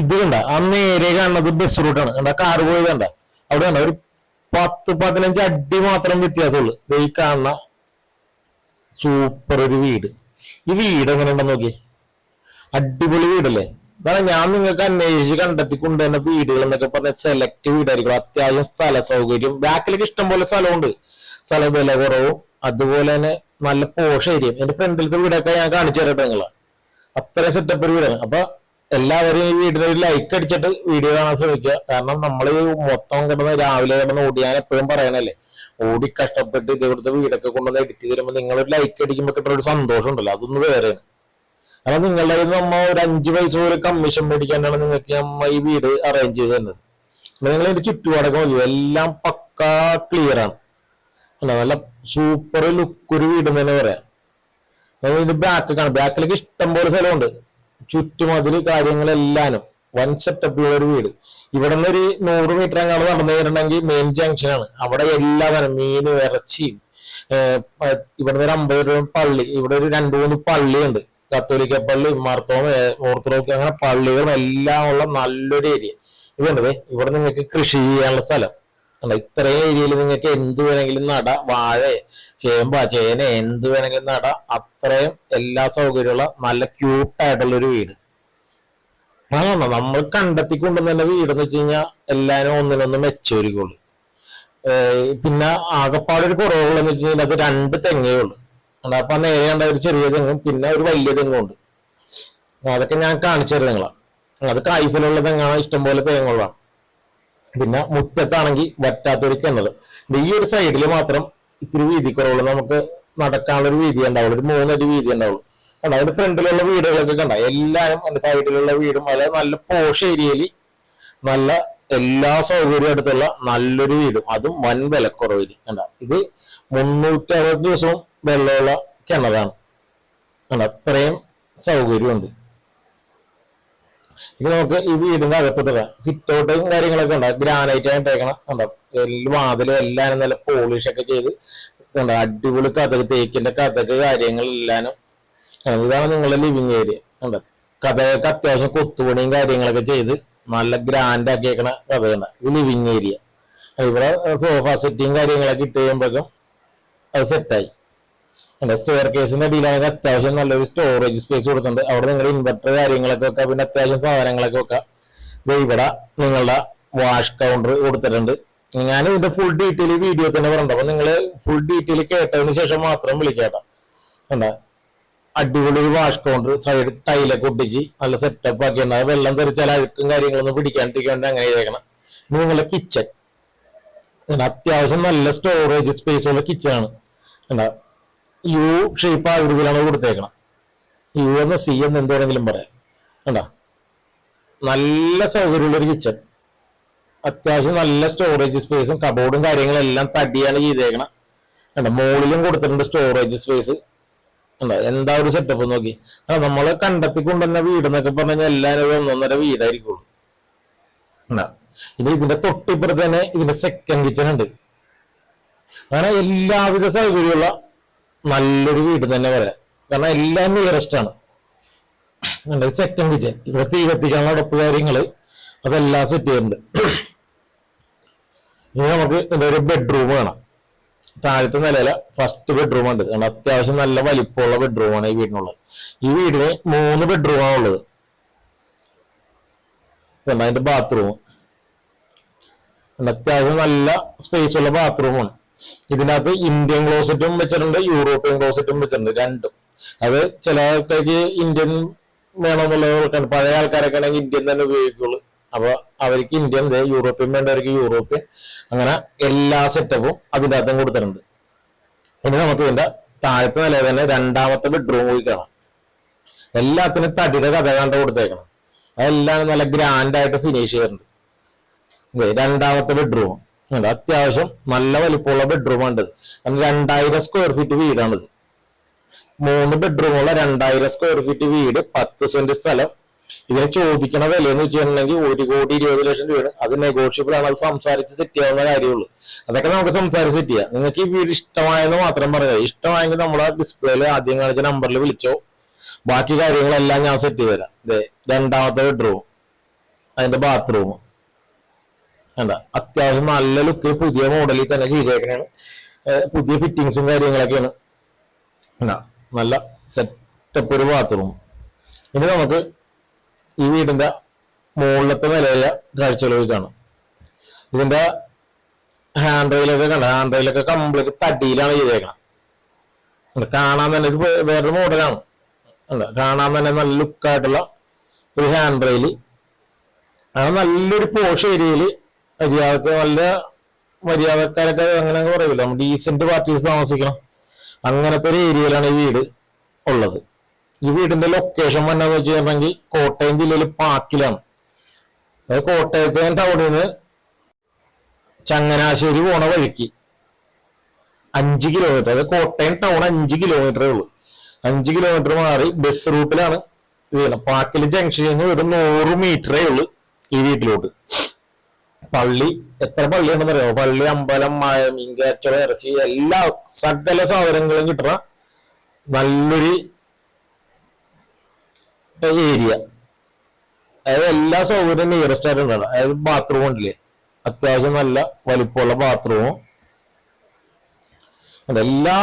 ഇത് കണ്ട ആ നേരെ കാണുന്നത് ബസ് റൂട്ടാണ് കണ്ട കാർ പോയത് കണ്ട. അവിടെ കണ്ട ഒരു പത്ത് പതിനഞ്ച് അടി മാത്രം വ്യത്യാസമുള്ളൂ. ഈ കാണുന്ന സൂപ്പർ ഒരു വീട്. ഈ വീട് എങ്ങനെ ഉണ്ടെന്ന് നോക്കി അടിപൊളി വീടല്ലേ? കാരണം ഞാൻ നിങ്ങൾക്ക് അന്വേഷിച്ച് കണ്ടെത്തി കൊണ്ടുവരുന്ന വീടുകൾ എന്നൊക്കെ പറഞ്ഞ സെലക്ട് വീടായിരിക്കും. അത്യാവശ്യം സ്ഥല സൗകര്യം ബാക്കിലേക്ക് ഇഷ്ടം പോലെ സ്ഥലമുണ്ട്. സ്ഥല വില കുറവും. അതുപോലെ തന്നെ നല്ല പോഷ ഏരിയ എന്റെ ഫ്രണ്ടിലത്തെ വീടൊക്കെ ഞാൻ കാണിച്ചു തരട്ടെ നിങ്ങളെ. അത്ര സെറ്റപ്പ് ഒരു വീടാണ്. അപ്പൊ എല്ലാവരും വീടിന് ഒരു ലൈക്ക് അടിച്ചിട്ട് വീഡിയോ കാണാൻ ശ്രമിക്കുക. കാരണം നമ്മൾ മൊത്തം കിടന്ന് രാവിലെ കിടന്ന് ഓടി ഞാൻ എപ്പോഴും പറയണല്ലേ ഓടി കഷ്ടപ്പെട്ട് ഇതേപോലത്തെ വീടൊക്കെ കൊണ്ടുവന്ന് എഡിറ്റ് തരുമ്പോൾ നിങ്ങൾ ഒരു ലൈക്ക് അടിക്കുമ്പോൾ കിട്ടുന്ന ഒരു സന്തോഷം ഉണ്ടല്ലോ അതൊന്ന് വേറെയാണ്. കാരണം നിങ്ങളുടെ നമ്മ ഒരു അഞ്ച് പൈസ ഒരു കമ്മീഷൻ മേടിക്കാനാണ് നിങ്ങൾക്ക് നമ്മ ഈ വീട് അറേഞ്ച് ചെയ്ത് തന്നത്. നിങ്ങൾ എന്റെ ചുറ്റുപാടൊക്കെ വന്നു എല്ലാം പക്കാ ക്ലിയർ ആണ്. നല്ല സൂപ്പർ ലുക്ക് ഒരു വീട് തന്നെ പറയാം. ഇതിന്റെ ബാക്ക് കാണാം. ബാക്കിലേക്ക് ഇഷ്ടം പോലെ സ്ഥലമുണ്ട്. ചുറ്റുമതിൽ കാര്യങ്ങളെല്ലാനും വൻ സെറ്റപ്പ് ഒരു വീട്. ഇവിടെ നിന്ന് ഒരു നൂറ് മീറ്റർ അങ്ങോട്ട് നടന്നു കയറണമെങ്കിൽ മെയിൻ ജംഗ്ഷനാണ് അവിടെ എല്ലാ തരം മീന് ഇറച്ചിയും ഇവിടെ ഒരു അമ്പത് രൂപ പള്ളി ഇവിടെ ഒരു രണ്ടു മൂന്ന് പള്ളിയുണ്ട്. കത്തോലിക്ക പള്ളി മാർത്തോമ ഓർത്തഡോക്സ് അങ്ങനെ പള്ളികളും എല്ലാം ഉള്ള നല്ലൊരു ഏരിയ ഇതുണ്ട് ഇവിടെ നിങ്ങൾക്ക് കൃഷി ചെയ്യാനുള്ള സ്ഥലം. ഇത്രയും ഏരിയയിൽ നിങ്ങൾക്ക് എന്ത് വേണമെങ്കിലും നട. വാഴ ചേമ്പ ചേന എന്ത് വേണമെങ്കിലും നടാം. അത്രയും എല്ലാ സൗകര്യമുള്ള നല്ല ക്യൂട്ടായിട്ടുള്ള ഒരു വീട്. അതാണ് നമ്മൾ കണ്ടെത്തി കൊണ്ടുവന്ന വീട് എന്ന് വെച്ച് കഴിഞ്ഞാൽ എല്ലാവരും ഒന്നിനൊന്ന് മെച്ചൊരുക്കുള്ളൂ പിന്നെ ആകപ്പാടൊരു കുറവുകളെന്ന് വെച്ച് കഴിഞ്ഞാൽ അത് രണ്ട് തെങ്ങേ ഉള്ളൂ. അപ്പൊ നേരെ കണ്ട ഒരു ചെറിയ തെങ്ങും പിന്നെ ഒരു വലിയ തെങ്ങും ഉണ്ട്. അതൊക്കെ ഞാൻ കാണിച്ചു തരാം നിങ്ങളാ. അത് കായ്ഫലുള്ള തെങ്ങാണ് ഇഷ്ടംപോലെ തേങ്ങകളാണ് പിന്നെ മുറ്റത്താണെങ്കിൽ വറ്റാത്തൊരു കിണർ ഈ ഒരു സൈഡിൽ മാത്രം ഇത്തിരി വീതി കുറവുള്ളൂ നമുക്ക് നടക്കാനുള്ള ഒരു വീതി ഉണ്ടാവുള്ളൂ. ഒരു മൂന്നടി വീതി ഉണ്ടാവുള്ളൂ. കണ്ടോ? അതിന്റെ ഫ്രണ്ടിലുള്ള വീടുകളൊക്കെ കണ്ട? എല്ലാവരും അതിന്റെ സൈഡിലുള്ള വീടും അതായത് നല്ല പോഷ് ഏരിയയിൽ നല്ല എല്ലാ സൗകര്യവും അടുത്തുള്ള നല്ലൊരു വീടും. അതും വൻ വിലക്കുറവിൽ കണ്ട? ഇത് മുന്നൂറ്റി അറുപത് ദിവസവും വെള്ളമുള്ള കിണറാണ്. കണ്ട? അത്രയും സൗകര്യമുണ്ട്. ഇനി നമുക്ക് ഈ വീടിന്റെ അകത്തോട്ട് സിറ്റ് കാര്യങ്ങളൊക്കെ ഉണ്ട്. ഗ്രാനൈറ്റ് കണ്ടോ? എല്ലാം വാതിലും എല്ലാം നല്ല പോളിഷ് ഒക്കെ ചെയ്ത് അടിപൊളി കഥക് തേക്കിന്റെ കഥക് എല്ലാനും. ഇതാണ് നിങ്ങളുടെ ലിവിങ് ഏരിയ കണ്ടോ? കഥയൊക്കെ അത്യാവശ്യം കൊത്തുപണിയും കാര്യങ്ങളൊക്കെ ചെയ്ത് നല്ല ഗ്രാൻഡ് ആക്കിയേക്കണ കഥയുണ്ട് ഇത് ലിവിങ് ഏരിയ ഇവിടെ സോഫ സെറ്റിയും കാര്യങ്ങളൊക്കെ ഇട്ട് കഴിയുമ്പോഴേക്കും അത് സെറ്റായി സ്റ്റെയർ കേസിന്റെ അടിയിലാണെങ്കിൽ അത്യാവശ്യം നല്ലൊരു സ്റ്റോറേജ് സ്പേസ് കൊടുക്കുന്നുണ്ട് അവിടെ നിങ്ങൾ ഇൻവെർട്ടർ കാര്യങ്ങളൊക്കെ വെക്കാം. പിന്നെ അത്യാവശ്യം സാധനങ്ങളൊക്കെ വെക്കാം. ഇവിടെ നിങ്ങളുടെ വാഷ് കൗണ്ടർ കൊടുത്തിട്ടുണ്ട്. ഞാൻ ഇതിന്റെ ഫുൾ ഡീറ്റെയിൽ വീഡിയോ തന്നെ പറഞ്ഞത് അപ്പൊ നിങ്ങൾ ഫുൾ ഡീറ്റെയിൽ കേട്ടതിന് ശേഷം മാത്രം വിളിക്കാട്ടോ എന്താ? അടിപൊളി ഒരു വാഷ് കൗണ്ടർ സൈഡ് ടൈലൊക്കെ ഒട്ടിച്ച് നല്ല സെറ്റപ്പ് ആക്കി ഉണ്ട് വെള്ളം തെറിച്ചാൽ അഴുക്കും കാര്യങ്ങളൊന്നും പിടിക്കാണ്ടിരിക്കാണ്ട് അങ്ങനെ ചെയ്തേക്കണം നിങ്ങളുടെ കിച്ചൺ അത്യാവശ്യം നല്ല സ്റ്റോറേജ് സ്പേസ് ഉള്ള കിച്ചൺ ആണ്. യു ഷേപ്പ് ആകൃതിയിലാണ് കൊടുത്തേക്കണം. യു എന്ന് സി എന്ന് എന്ത് പറയാം. കണ്ട? നല്ല സൗകര്യമുള്ളൊരു കിച്ചൺ അത്യാവശ്യം നല്ല സ്റ്റോറേജ് സ്പേസും കബോർഡും കാര്യങ്ങളും എല്ലാം തടിയാണ് ചെയ്തേക്കണം. കണ്ട? മുകളിലും കൊടുത്തിട്ടുണ്ട് സ്റ്റോറേജ് സ്പേസ് കണ്ടോ? എന്താ ഒരു സെറ്റപ്പ് നോക്കി. നമ്മൾ കണ്ടെത്തി കൊണ്ടുവന്ന വീട് എന്നൊക്കെ പറഞ്ഞു കഴിഞ്ഞാൽ എല്ലാവരും ഒന്നൊന്നര വീടായിരിക്കുള്ളൂ. ഇനി ഇതിന്റെ തൊട്ടിപ്പുറത്ത് തന്നെ ഇതിന്റെ സെക്കൻഡ് കിച്ചൺ ഉണ്ട്. അങ്ങനെ എല്ലാവിധ സൗകര്യമുള്ള നല്ലൊരു വീട് തന്നെ വരാം. കാരണം എല്ലാം നിയറസ്റ്റ് ആണ്. സെക്കൻഡ് കിച്ചൺ ഇവിടെ തീ കത്തിക്കാനുള്ള ഉടപ്പ് കാര്യങ്ങൾ അതെല്ലാം സെറ്റ് ചെയ്യുന്നുണ്ട് ഇനി നമുക്ക് എന്താ ഒരു ബെഡ്റൂം വേണം. താഴത്തെ നിലയില ഫസ്റ്റ് ബെഡ്റൂം ഉണ്ട്. കാരണം അത്യാവശ്യം നല്ല വലിപ്പമുള്ള ബെഡ്റൂമാണ് ഈ വീടിനുള്ളത്. ഈ വീടിന് മൂന്ന് ബെഡ്റൂമാണ് ഉള്ളത്. അതിന്റെ ബാത്റൂം അത്യാവശ്യം നല്ല സ്പേസ് ഉള്ള ബാത്റൂമാണ് ഇതിനകത്ത് ഇന്ത്യൻ ക്ലോസറ്റും വെച്ചിട്ടുണ്ട് യൂറോപ്യൻ ക്ലോസറ്റും വെച്ചിട്ടുണ്ട് രണ്ടും. അത് ചില ആൾക്കാർക്ക് ഇന്ത്യൻ വേണമെന്നുള്ളവർക്കാണ്. പഴയ ആൾക്കാരൊക്കെ ആണെങ്കിൽ ഇന്ത്യൻ തന്നെ ഉപയോഗിക്കുള്ളൂ. അപ്പൊ അവർക്ക് ഇന്ത്യൻ യൂറോപ്യൻ വേണ്ടവർക്ക് യൂറോപ്യൻ. അങ്ങനെ എല്ലാ സെറ്റപ്പും അതിന്റെ അകത്തും കൊടുത്തിട്ടുണ്ട്. ഇനി നമുക്ക് ഇതിന്റെ താഴത്തെ നില തന്നെ രണ്ടാമത്തെ ബെഡ്റൂം പോയി കാണാം. എല്ലാത്തിനും തടിയുടെ കഥ കണ്ട കൊടുത്തേക്കണം. അതെല്ലാം നല്ല ഗ്രാൻഡ് ആയിട്ട് ഫിനിഷ് ചെയ്തിട്ടുണ്ട്. രണ്ടാമത്തെ ബെഡ്റൂം ഉണ്ട് അത്യാവശ്യം നല്ല വലിപ്പമുള്ള ബെഡ്റൂം ഉണ്ട് കാരണം രണ്ടായിരം സ്ക്വയർ ഫീറ്റ് വീടാണിത് മൂന്ന് ബെഡ്റൂമുള്ള രണ്ടായിരം സ്ക്വയർ ഫീറ്റ് വീട് പത്ത് സെന്റ് സ്ഥലം. ഇതിനെ ചോദിക്കണ വില എന്ന് വെച്ചിട്ടുണ്ടെങ്കിൽ ഒരു കോടി ഇരുപത് ലക്ഷം രൂപ അത് നെഗോഷ്യബിൾ ആണ് അത് സംസാരിച്ച് സെറ്റ് ചെയ്യാവുന്ന കാര്യമുള്ളൂ. അതൊക്കെ നമുക്ക് സംസാരിച്ച് സെറ്റ് ചെയ്യാം. നിങ്ങൾക്ക് ഈ വീട് ഇഷ്ടമായെന്ന് മാത്രം പറയുക ഇഷ്ടമായെങ്കിൽ നമ്മൾ ആ ഡിസ്പ്ലേയിൽ ആദ്യം കാണിച്ച നമ്പറിൽ വിളിച്ചോ. ബാക്കി കാര്യങ്ങളെല്ലാം ഞാൻ സെറ്റ് ചെയ്ത് തരാം. രണ്ടാമത്തെ ബെഡ്റൂം അതിന്റെ ബാത്റൂം കണ്ട. അത്യാവശ്യം നല്ല ലുക്ക് പുതിയ മോഡലിൽ തന്നെ ചെയ്തേക്കണാണ്. പുതിയ ഫിറ്റിങ്സും കാര്യങ്ങളൊക്കെയാണ്. എന്താ നല്ല സെറ്റപ്പ് ഒരു ബാത്റൂം ഇനി നമുക്ക് ഈ വീടിന്റെ മുകളിലത്തെ നിലയിലെ കാഴ്ചകൾ ഇതാണ് ഇതിന്റെ ഹാൻഡ് റെയിലൊക്കെ കണ്ട. ഹാൻഡ് റെയിലൊക്കെ കംപ്ലീറ്റ് തടിയിലാണ് ചെയ്തേക്കണം. കാണാൻ തന്നെ ഒരു വേറൊരു മോഡലാണ് കാണാൻ തന്നെ നല്ല ലുക്കായിട്ടുള്ള ഒരു ഹാൻഡ് റെയിൽ അത് നല്ലൊരു പോഷ് ഏരിയയിൽ മര്യാദയ്ക്ക് നല്ല മര്യാദക്കാരൊക്കെ അങ്ങനെ പറയില്ല ഡീസെന്റ് പാർട്ടീസ് താമസിക്കണം. അങ്ങനത്തെ ഒരു ഏരിയയിലാണ് ഈ വീട് ഉള്ളത്. ഈ വീടിന്റെ ലൊക്കേഷൻ വന്നതെന്ന് വെച്ച് കഴിഞ്ഞാൽ കോട്ടയം ജില്ലയിൽ പാക്കിലാണ് അതായത് കോട്ടയത്തെ ടൗണിൽ നിന്ന് ചങ്ങനാശ്ശേരി പോണ വഴിക്ക് അഞ്ച് കിലോമീറ്റർ അതായത് കോട്ടയം ടൗൺ അഞ്ച് കിലോമീറ്ററേ ഉള്ളൂ. അഞ്ച് കിലോമീറ്റർ മാറി ബസ് റൂട്ടിലാണ് ഇത്. പാക്കിൽ ജംഗ്ഷനിൽ നിന്ന് ഒരു നൂറ് മീറ്ററേ ഉള്ളൂ ഈ വീട്ടിലോട്ട്. പള്ളി എത്ര പള്ളിയാണെന്ന് അറിയാമോ പള്ളി അമ്പലം മായ മീൻകാച്ചറ ഇറച്ചി എല്ലാ സകല സാധനങ്ങളും കിട്ടുന്ന നല്ലൊരു ഏരിയ. അതായത് എല്ലാ സൗകര്യം നിയറസ്റ്റ് ആയിട്ട് അതായത് ബാത്റൂം ഉണ്ടല്ലേ? അത്യാവശ്യം നല്ല വലിപ്പമുള്ള ബാത്റൂമും. എല്ലാ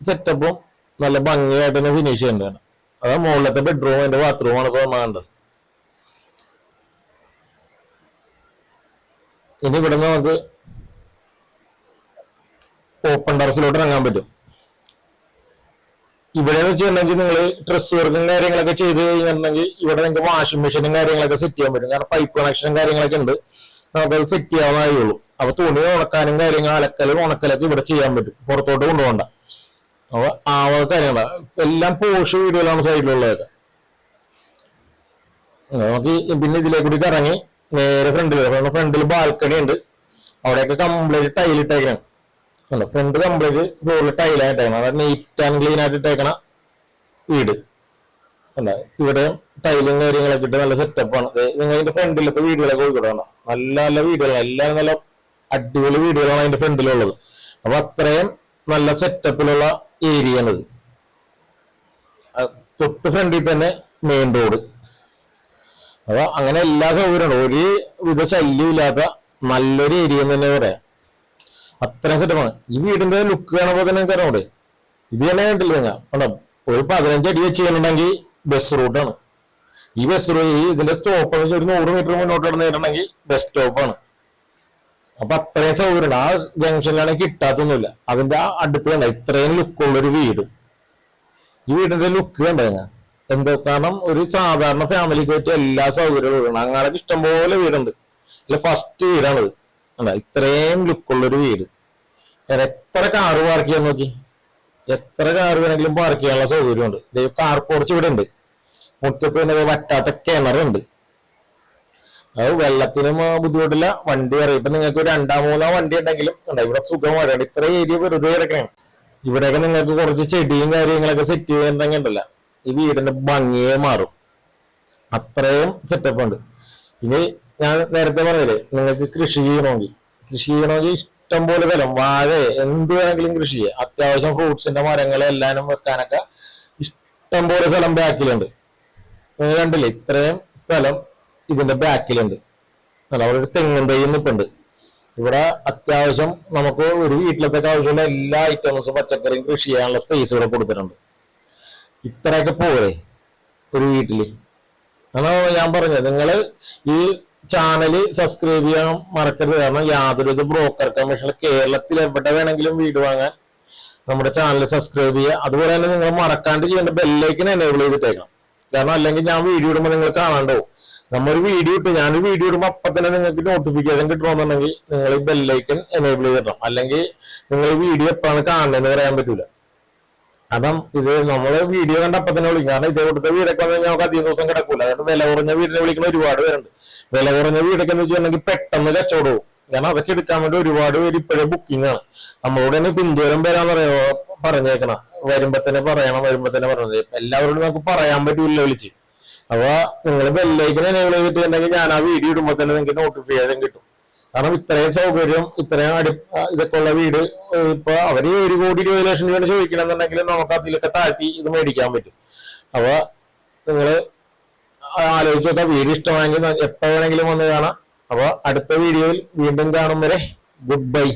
സെറ്റപ്പും നല്ല ഭംഗിയായിട്ട് തന്നെ ഫിനിഷ് ചെയ്യേണ്ടതാണ്. അതാ മുകളിലത്തെ ബെഡ്റൂം അതിന്റെ ബാത്റൂമാണ് ഇപ്പൊ കാണേണ്ടത് ഇനി ഇവിടുന്ന് നമുക്ക് ഓപ്പൺ ടെറസിലോട്ട് ഇറങ്ങാൻ പറ്റും. ഇവിടെ എന്ന് വെച്ചിട്ടുണ്ടെങ്കിൽ നിങ്ങൾ ഡ്രസ് വർക്കും കാര്യങ്ങളൊക്കെ ചെയ്ത് കഴിഞ്ഞിട്ടുണ്ടെങ്കിൽ ഇവിടെ നിങ്ങൾക്ക് വാഷിംഗ് മെഷീനും കാര്യങ്ങളൊക്കെ സെറ്റ് ചെയ്യാൻ പറ്റും. കാരണം പൈപ്പ് കണക്ഷനും കാര്യങ്ങളൊക്കെ ഉണ്ട്. നമുക്കത് സെറ്റ് ചെയ്യാവുന്നതേ ഉള്ളൂ അപ്പൊ തുണി ഉണക്കാനും കാര്യങ്ങൾ അലക്കലും ഉണക്കലൊക്കെ ഇവിടെ ചെയ്യാൻ പറ്റും. പുറത്തോട്ട് കൊണ്ടുപോകണ്ട. അപ്പൊ ആ വക കാര്യങ്ങളാ. എല്ലാം പോഷ് വീടുകളാണ് സൈഡിലുള്ളതൊക്കെ നമുക്ക് പിന്നെ ഇതിലേക്കൂടി ഇറങ്ങി നേരെ ഫ്രണ്ടിൽ ഫ്രണ്ടിൽ ബാൽക്കണി ഉണ്ട്. അവിടെയൊക്കെ കംപ്ലീറ്റ് ടൈൽ ഇട്ടേക്കണം. ഫ്രണ്ട് കംപ്ലീറ്റ് ഫ്ലോറിൽ ടൈലായിട്ടേക്കണം അതായത് നീറ്റ് ആൻഡ് ക്ലീൻ ആയിട്ട് ഇട്ടേക്കണ വീട്. അല്ല ഇവിടെ ടൈലും കാര്യങ്ങളൊക്കെ ഇട്ട് നല്ല സെറ്റപ്പാണ് നിങ്ങൾ അതിന്റെ ഫ്രണ്ടിലത്തെ വീടുകളൊക്കെ കൊടുക്കണം നല്ല നല്ല വീടുകളാണ്. എല്ലാം നല്ല അടിപൊളി വീടുകളാണ് അതിന്റെ ഫ്രണ്ടിലുള്ളത് അപ്പൊ അത്രയും നല്ല സെറ്റപ്പിലുള്ള ഏരിയ ആണിത് തൊട്ട് ഫ്രണ്ടിൽ തന്നെ മെയിൻ റോഡ് അപ്പൊ അങ്ങനെ എല്ലാ സൗകര്യമുണ്ട് ഒരു വിധ ശല്യമില്ലാത്ത നല്ലൊരു ഏരിയ തന്നെ പറയാം. അത്രയും സെറ്റപ്പാണ് ഈ വീടിന്റെ ലുക്ക് കാണുമ്പോൾ തന്നെ അറിയാം ഇത് തന്നെ കണ്ടില്ല ഞാൻ? കണ്ടോ? ഒരു പതിനഞ്ച് അടി വെച്ച് കഴിഞ്ഞിട്ടുണ്ടെങ്കിൽ ബസ് റൂട്ടാണ് ഈ ബസ് റൂട്ട് ഈ ഇതിന്റെ സ്റ്റോപ്പ് എന്ന് വെച്ചാൽ ഒരു നൂറ് മീറ്റർ മുന്നോട്ട് കിടന്നിട്ടുണ്ടെങ്കിൽ ബസ് സ്റ്റോപ്പാണ് അപ്പൊ അത്രയും സൗകര്യമുണ്ട് ആ ജംഗ്ഷനിലാണ് കിട്ടാത്തൊന്നുമില്ല. അതിന്റെ അടുത്ത് കണ്ട? ഇത്രയും ലുക്കുള്ളൊരു വീട്. ഈ വീടിന്റെ ലുക്ക് കണ്ടോ ഞാൻ? എന്തോ? കാരണം ഒരു സാധാരണ ഫാമിലിക്ക് പറ്റിയ എല്ലാ സൗകര്യവും വീടാണ് അങ്ങനെ ഇഷ്ടംപോലെ വീടുണ്ട്. അല്ല ഫസ്റ്റ് വീടാണ് അല്ല ഇത്രയും ലുക്കുള്ളൊരു വീട്. എത്ര കാറ് പാർക്ക് ചെയ്യാൻ നോക്കി? എത്ര കാറ് വേണമെങ്കിലും പാർക്ക് ചെയ്യാനുള്ള സൗകര്യമുണ്ട്. ഇതേ കാർ പോർച്ച് ഇവിടെ ഉണ്ട്. മുറ്റത്ത് തന്നെ വറ്റാത്ത കിണറുണ്ട് അത് വെള്ളത്തിനും ബുദ്ധിമുട്ടില്ല. വണ്ടി അറിയാം ഇപ്പൊ നിങ്ങൾക്ക് രണ്ടാം മൂന്നാം വണ്ടി ഉണ്ടെങ്കിലും ഉണ്ട് ഇവിടെ വരണ്ട് ഇത്ര ഏരിയ വെറുതെ കിടക്കണം. ഇവിടെയൊക്കെ നിങ്ങൾക്ക് കുറച്ച് ചെടിയും കാര്യങ്ങളൊക്കെ സെറ്റ് ചെയ്യുന്നുണ്ടെങ്കിൽ ഉണ്ടല്ല. ഈ വീടിന്റെ ഭംഗിയെ മാറും. അത്രയും സെറ്റപ്പ് ഉണ്ട്. ഇനി ഞാൻ നേരത്തെ പറഞ്ഞില്ലേ നിങ്ങൾക്ക് കൃഷി ചെയ്യണമെങ്കിൽ. കൃഷി ചെയ്യണമെങ്കിൽ ഇഷ്ടം പോലെ ഫലം വാഴ എന്ത് വേണമെങ്കിലും കൃഷി ചെയ്യാം. അത്യാവശ്യം ഫ്രൂട്ട്സിന്റെ മരങ്ങളെല്ലാം വെക്കാനൊക്കെ ഇഷ്ടം പോലെ സ്ഥലം ബാക്കിലുണ്ട്. നിങ്ങൾ കണ്ടില്ലേ ഇത്രയും സ്ഥലം ഇതിന്റെ ബാക്കിലുണ്ട്. അല്ല അവിടെ ഒരു തെങ്ങും തൈ നിൽപ്പുണ്ട് ഇവിടെ അത്യാവശ്യം നമുക്ക് ഒരു വീട്ടിലത്തെ ആവശ്യമുള്ള എല്ലാ ഐറ്റംസും പച്ചക്കറിയും കൃഷി ചെയ്യാനുള്ള സ്പേസ് ഇവിടെ കൊടുത്തിട്ടുണ്ട്. ഇത്രയൊക്കെ പോരെ ഒരു വീട്ടിൽ. അതാ ഞാൻ പറഞ്ഞത്. നിങ്ങൾ ഈ ചാനൽ സബ്സ്ക്രൈബ് ചെയ്യാൻ മറക്കരുത്. കാരണം യാതൊരു ബ്രോക്കർ കമ്മീഷൻ കേരളത്തിൽ എവിടെ വേണമെങ്കിലും വീട് വാങ്ങാൻ നമ്മുടെ ചാനൽ സബ്സ്ക്രൈബ് ചെയ്യുക. അതുപോലെ തന്നെ നിങ്ങൾ മറക്കാണ്ട് ചെയ്യേണ്ട ബെല്ലൈക്കൻ എനേബിൾ ചെയ്തിട്ടേക്കണം. കാരണം അല്ലെങ്കിൽ ഞാൻ വീഡിയോ ഇടുമ്പോൾ നിങ്ങൾ കാണാണ്ടോ നമ്മൊരു വീഡിയോ ഇട്ട് ഞാനൊരു വീഡിയോ ഇടുമ്പോൾ അപ്പം തന്നെ നിങ്ങൾക്ക് നോട്ടിഫിക്കേഷൻ കിട്ടണമെന്നുണ്ടെങ്കിൽ നിങ്ങൾ ഈ ബെല്ലൈക്കൻ എനേബിൾ ചെയ്തിടണം. അല്ലെങ്കിൽ നിങ്ങൾ വീഡിയോ എപ്പോഴാണ് കാണുന്നതെന്ന് പറയാൻ പറ്റൂല. കാരണം ഇത് നമ്മൾ വീഡിയോ കണ്ട തന്നെ വിളിക്കും. കാരണം ഇതേ കൊടുത്ത വീടൊക്കെ വന്നു കഴിഞ്ഞാൽ നമുക്ക് അധികം ദിവസം കിടക്കൂല. അതുകൊണ്ട് വില കുറഞ്ഞ വീടിനെ വിളിക്കുന്ന ഒരുപാട് പേരുണ്ട്. വില കുറഞ്ഞ വീടൊക്കെ എന്ന് വെച്ചിട്ടുണ്ടെങ്കിൽ പെട്ടെന്ന് കച്ചവടം പോകും കാരണം അതൊക്കെ എടുക്കാൻ വേണ്ടി ഒരുപാട് പേര് ഇപ്പോഴേ ബുക്കിംഗ് ആണ്. നമ്മളോട് തന്നെ പിന്തുരം വരാൻ പറയോ പറഞ്ഞേക്കണം. വരുമ്പോ തന്നെ പറയണം വരുമ്പോ തന്നെ പറഞ്ഞത് എല്ലാവരോടും നമുക്ക് പറയാൻ പറ്റൂല വിളിച്ച്. അപ്പൊ നിങ്ങൾ ബെല്ലേക്ക് എനേബിൾ ചെയ്തിട്ടുണ്ടെങ്കിൽ ഞാൻ ആ വീഡിയോ ഇടുമ്പോ തന്നെ നിങ്ങൾക്ക് നോട്ടിഫിക്കേഷൻ കിട്ടും. കാരണം ഇത്രയും സൗകര്യം ഇത്രയും അടി ഇതൊക്കെ ഉള്ള വീട് ഇപ്പൊ അവർ ഒരു കോടി ഇരുപത് ലക്ഷം രൂപ ചോദിക്കണമെന്നുണ്ടെങ്കിൽ നമുക്ക് അതിലൊക്കെ താഴ്ത്തി ഇത് മേടിക്കാൻ പറ്റും. അപ്പൊ നിങ്ങൾ ആലോചിച്ച് നോക്കാം വീട് ഇഷ്ടമായെങ്കിൽ എപ്പോ വേണമെങ്കിലും വന്ന് കാണാം. അപ്പൊ അടുത്ത വീഡിയോയിൽ വീണ്ടും കാണും വരെ ഗുഡ് ബൈ